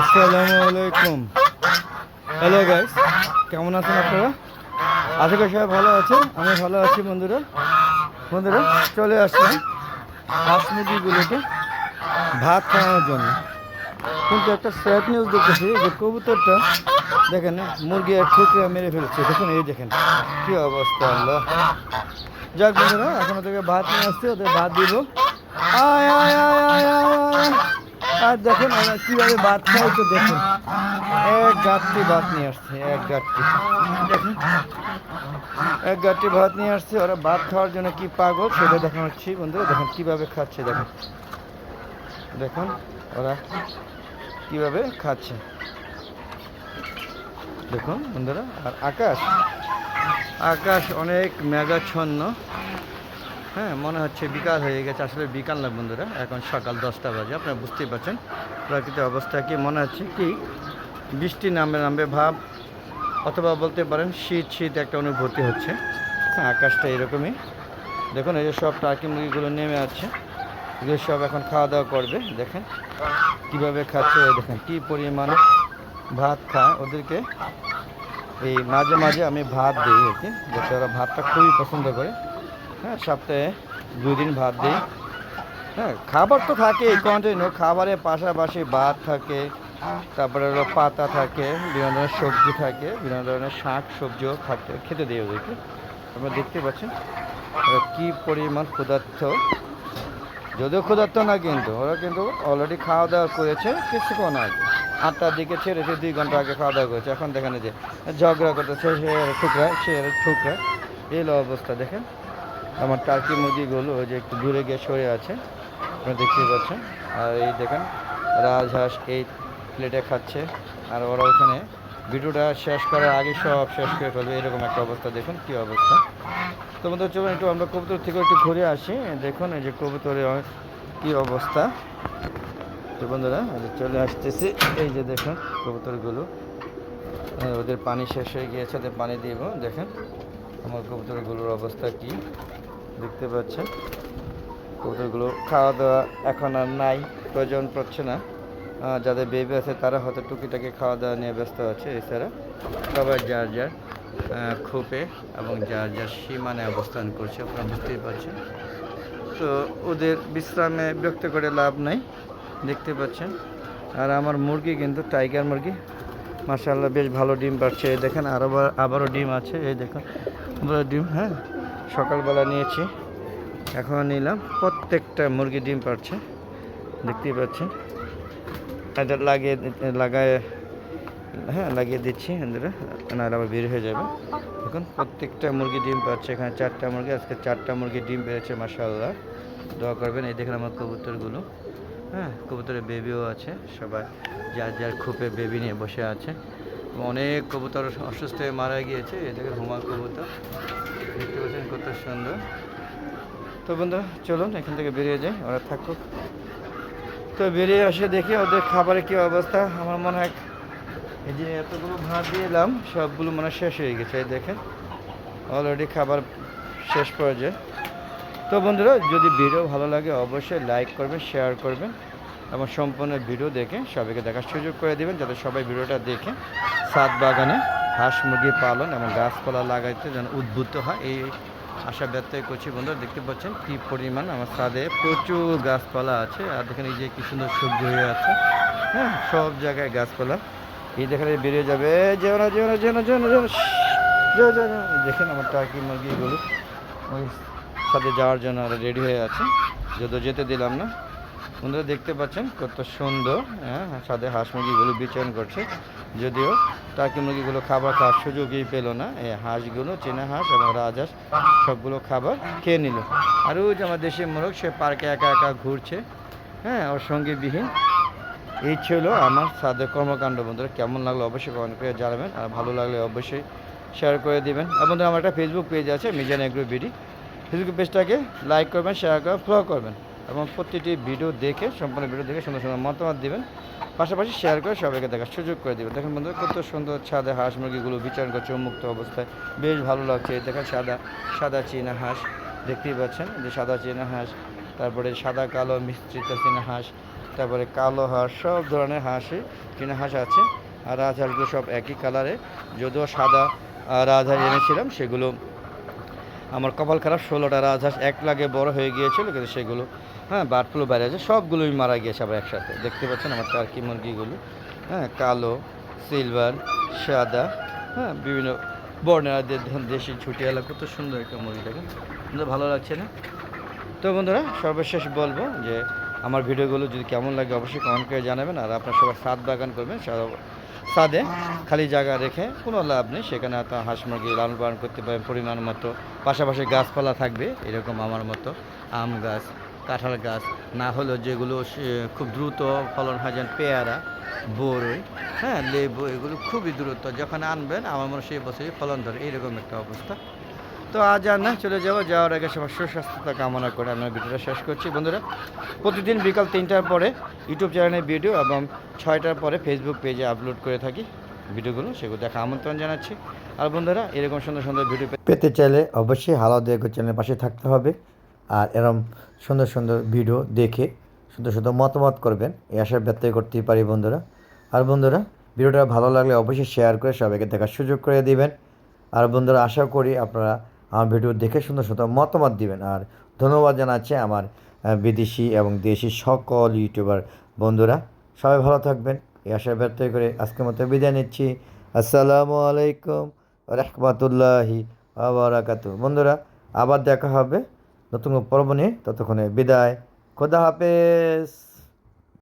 আসসালামু আলাইকুম hello guys কেমন আছেন আপনারা? আশা করি সবাই ভালো আছেন। আমি ভালো আছি, বন্ধুরা। বন্ধুরা, চলে আসলাম হাঁস ভাত খাওয়ানোর জন্য। কিন্তু একটা স্যাড নিউজ দেখতেছি যে কবুতরটা, দেখেন মুরগি এক ঠুকরে মেরে ফেলছে। দেখুন, এই দেখেন, কি অবস্থা, আল্লাহ। যাক, বন্ধুরা, এখন ওদেরকে ভাত নিয়ে আসছে, ওদের ভাত দিব। আয় আয় আয় আয় আয়। আর দেখুন ওরা কীভাবে ভাত খায়, তো দেখুন। এক গাঁটটি ভাত নিয়ে আসছে, এক গাঁটটি। এক গাঁটটি ভাত নিয়ে আসছে, ওরা ভাত খাওয়ার জন্য কি পাগল সেটা দেখাচ্ছি, বন্ধুরা, দেখুন কীভাবে খাচ্ছে, দেখুন। দেখুন ওরা কীভাবে খাচ্ছে। দেখুন বন্ধুরা, আর আকাশ। আকাশ অনেক মেঘাচ্ছন্ন। হ্যাঁ মনে হচ্ছে বিকাল হয়ে গেছে। আসলে বিকাল না বন্ধুরা, এখন সকাল দশটা বাজে। আপনারা বুঝতেই পারছেন প্রাকৃতিক অবস্থা কি, মনে হচ্ছে কি বৃষ্টি নামবে নামবে ভাব, অথবা বলতে পারেন শীত শীত একটা অনুভূতি হচ্ছে। হ্যাঁ আকাশটা এরকমই। দেখুন, এই যে সব টার্কি মুরগিগুলো নেমে আছে এগুলো সব এখন খাওয়া দাওয়া করবে, দেখেন কীভাবে খাচ্ছে দেখেন কি পরিমাণে ভাত খায় ওদেরকে। এই মাঝে মাঝে আমি ভাত দিই আর কি, যাতে ওরা ভাতটা খুবই পছন্দ করে। হ্যাঁ সপ্তাহে দুই দিন ভাত দিই। হ্যাঁ খাবার তো থাকে কন্টিনিউ খাবারের পাশাপাশি ভাত থাকে, তারপরে হলো পাতা থাকে, বিভিন্ন ধরনের সবজি থাকে, বিভিন্ন ধরনের শাক সবজিও খাতে খেতে দিই ওদেরকে। আপনারা দেখতে পাচ্ছেন ওরা কী পরিমাণ ক্ষুধার্থ যদিও ক্ষুধার্ত না কিন্তু, ওরা কিন্তু অলরেডি খাওয়া দাওয়া করেছে, কিছুক্ষণ আগে। আটটার দিকে ছেড়েছে দুই ঘণ্টা আগে খাওয়া দাওয়া করেছে। এখন দেখেন যে ঝগড়া করতেছে, সে এর ঠুকরায় সে এর ঠুকরায় এই অবস্থা, দেখেন। আমার টার্কি মুরগিগুলো যে একটু দূরে গিয়ে সরে আছে, আপনারা দেখতেই পাচ্ছেন। আর এই দেখেন, রাজহাঁস এই প্লেটে খাচ্ছে, আর ওরা ওখানে ভিডিওটা শেষ করার আগে সব শেষ করে ফেলবে, এরকম একটা অবস্থা, দেখুন কী অবস্থা। তো বন্ধু চলুন একটু আমরা কবুতর থেকে একটু ঘুরে আসি, দেখুন এই যে কবুতরের কী অবস্থা। তো বন্ধুরা চলে আসতেছি, এই যে দেখুন কবুতরগুলো। ওদের পানি শেষ হয়ে গিয়েছে, ওদের পানি দিব দেখেন আমার কবুতরগুলোর অবস্থা কি। দেখতে পাচ্ছেন। কবুতরগুলো খাওয়া দাওয়া এখন আর নাই, প্রয়োজন পড়ছে না। যাদের বেবি আছে তারা হয়তো টুকিটাকি খাওয়া দাওয়া নিয়ে ব্যস্ত আছে এছাড়া। সবাই যার যার খোপে এবং যার যার সীমানে অবস্থান করছে, আপনারা বুঝতেই পারছেন। তো ওদের বিশ্রামে বিরক্ত করে লাভ নাই, দেখতে পাচ্ছেন। আর আমার মুরগি কিন্তু টাইগার মুরগি, মাশাআল্লাহ বেশ ভালো ডিম পাচ্ছে দেখেন আরও আবারও ডিম আছে, এই দেখুন ডিম হ্যাঁ? সকালবেলা নিয়েছি। এখন নিলাম, প্রত্যেকটা মুরগি ডিম পাচ্ছে দেখতেই পাচ্ছেন। এটা লাগিয়ে লাগায় হ্যাঁ লাগিয়ে দিচ্ছি এদের নাহলে আবার বের হয়ে যাবে। এখন প্রত্যেকটা মুরগি ডিম পাচ্ছে এখানে চারটা মুরগি, আজকে চারটা মুরগি ডিম পেয়েছে মাসাল্লাহ দোয়া করবেন, এই দেখেন আমার কবুতরগুলো। হ্যাঁ কবুতরের বেবিও আছে, সবাই, যার যার খোপে বেবি নিয়ে বসে আছে। অনেক কবুতর অসুস্থ হয়ে মারা গিয়েছে। দেখেন হুমা কবুতর। দেখতে পাচ্ছেন কত সুন্দর। তো বন্ধুরা, চলুন, এখান থেকে বেরিয়ে যাই, ওরা থাকুক। তো বেরিয়ে এসে দেখি ওদের খাবারের কী অবস্থা। আমার মনে হয় এই যে এতগুলো ভাত দিয়ে এলাম, সবগুলো মানে শেষ হয়ে গেছে, এই দেখেন। অলরেডি খাবার শেষ পর্যায়ে। তো বন্ধুরা, যদি ভিডিও ভালো লাগে, অবশ্যই লাইক করবেন শেয়ার করবেন। এবং সম্পূর্ণ ভিডিও দেখে সবাইকে দেখার সুযোগ করে দেবেন, যাতে সবাই ভিডিওটা দেখে সাত বাগানে হাঁস মুরগি পালন এবং গাছপালা লাগাইতে যেন উদ্বুদ্ধ হয়। এই আশা ব্যক্ত করছি বন্ধুরা দেখতে পাচ্ছেন কী পরিমাণ আমার ছাদে প্রচুর গাছপালা আছে। আর দেখেন এই যে কী সুন্দর সবজি হয়ে আছে। হ্যাঁ সব জায়গায় গাছপালা। এই দেখেন বেরিয়ে যাবে। যেও না যেও না। দেখেন আমার টাকি মুরগিগুলো। ওই সাথে যাওয়ার জন্য রেডি হয়ে আছে। যদিও যেতে দিলাম না। বন্ধুরা দেখতে পাচ্ছেন কত সুন্দর হ্যাঁ সাথে হাঁস মুরগিগুলো বিচরণ করছে। যদিও টার্কি মুরগিগুলো খাবার খাওয়ার সুযোগই পেল না। এই হাঁসগুলো, চীনা হাঁস এবং রাজহাঁস, সবগুলো খাবার খেয়ে নিল। আর ওই যে আমার দেশের মোরগ, সে পার্কে একা একা ঘুরছে হ্যাঁ ওর সঙ্গীবিহীন। এই ছিল আমার সাদের কর্মকাণ্ড। বন্ধুরা কেমন লাগল অবশ্যই কমেন্ট করে জানাবেন, আর ভালো লাগলে অবশ্যই শেয়ার করে দিবেন। আর বন্ধুরা আমার একটা ফেসবুক পেজ আছে, মিজান এগ্রো বিডি ফেসবুক পেজটাকে লাইক করবেন শেয়ার করবেন ফলো করবেন। এবং প্রতিটি ভিডিও দেখে, সম্পূর্ণ ভিডিও দেখে সুন্দর সুন্দর মতামত দিবেন। পাশাপাশি শেয়ার করে সবাইকে দেখার সুযোগ করে দেবেন। দেখেন বন্ধুরা, কত সুন্দর ছাদে হাঁস মুরগিগুলো বিচার করছে, উন্মুক্ত অবস্থায়। বেশ ভালো লাগছে। দেখেন সাদা সাদা চীনা হাঁস, দেখতেই পাচ্ছেন? যে সাদা চীনা হাঁস, তারপরে সাদা, কালো, মিশ্রিত চীনা হাঁস, তারপরে কালো হাঁস, সব ধরনের হাঁসই চীনা হাঁস আছে। আর রাজহাঁসগুলো সব একই কালারে যদিও সাদা রাজহাঁস এনেছিলাম, সেগুলো আমার কপাল খারাপ, ষোলোটা রাজহাঁস এক লাগে বড় হয়ে গিয়েছিল, কিন্তু সেগুলো হ্যাঁ বার্ড ফ্লু বাইরে আছে, সবগুলোই মারা গিয়েছে আবার একসাথে। দেখতে পাচ্ছেন আমার টার্কি মুরগিগুলো হ্যাঁ কালো সিলভার সাদা হ্যাঁ বিভিন্ন বর্ণের দেশি ছুটিয়ালা কত সুন্দর একটা মুরগি দেখেন ভালো লাগছে না? তো বন্ধুরা, সর্বশেষ বলব যে আমার ভিডিওগুলো যদি কেমন লাগে অবশ্যই কমেন্ট করে জানাবেন, আর আপনার সবাই সাদ বাগান করবেন সাদে খালি জায়গা রেখে কোনো লাভ নেই, সেখানে আপনার হাঁস মুরগি লালন পালন করতে পারেন, পরিমাণ মতো। পাশাপাশি গাছপালা থাকবে, এরকম আমার মতো, আম গাছ, কাঁঠাল গাছ, না হলেও যেগুলো খুব দ্রুত ফলন হয় যেন পেয়ারা বড়ই হ্যাঁ লেবু, এগুলো খুবই দ্রুত, যখন আনবেন, আমার মনে হয় সেই বছরই ফলন ধরে, এইরকম একটা অবস্থা। তো আজ আর না, চলে যাব। যাওয়ার আগে সবার সুস্বাস্থ্যতা কামনা করে আমি আমার ভিডিওটা শেষ করছি। বন্ধুরা, প্রতিদিন বিকাল তিনটার পরে ইউটিউব চ্যানেলে ভিডিও এবং ছয়টার পরে ফেসবুক পেজে আপলোড করে থাকি ভিডিওগুলো সেগুলো দেখা আমন্ত্রণ জানাচ্ছি। আর বন্ধুরা, এরকম সুন্দর সুন্দর ভিডিও পেতে চাইলে অবশ্যই হালাও দেখো চ্যানেলের পাশে থাকতে হবে। আর এরম সুন্দর সুন্দর ভিডিও দেখে সুন্দর সুন্দর মতামত করবেন, এই আশা ব্যক্ত করতেই পারি বন্ধুরা। আর বন্ধুরা ভিডিওটা ভালো লাগলে অবশ্যই শেয়ার করে সবাইকে দেখার সুযোগ করে দিবেন। আর বন্ধুরা, আশা করি আপনারা আমার ভিডিও দেখে সুন্দর সুন্দর মতামত দিবেন। আর ধন্যবাদ জানাচ্ছি আমার বিদেশি এবং দেশি সকল ইউটিউবার বন্ধুরা। সবাই ভালো থাকবেন। এই আশা ব্যক্ত করে আজকের মতো বিদায় নিচ্ছি। আসসালামু আলাইকুম রহমতুল্লাহি আবরাকাতু বন্ধুরা, আবার দেখা হবে নতুন পর্ব নিয়ে। ততক্ষণে বিদায়। খোদা হাফেজ।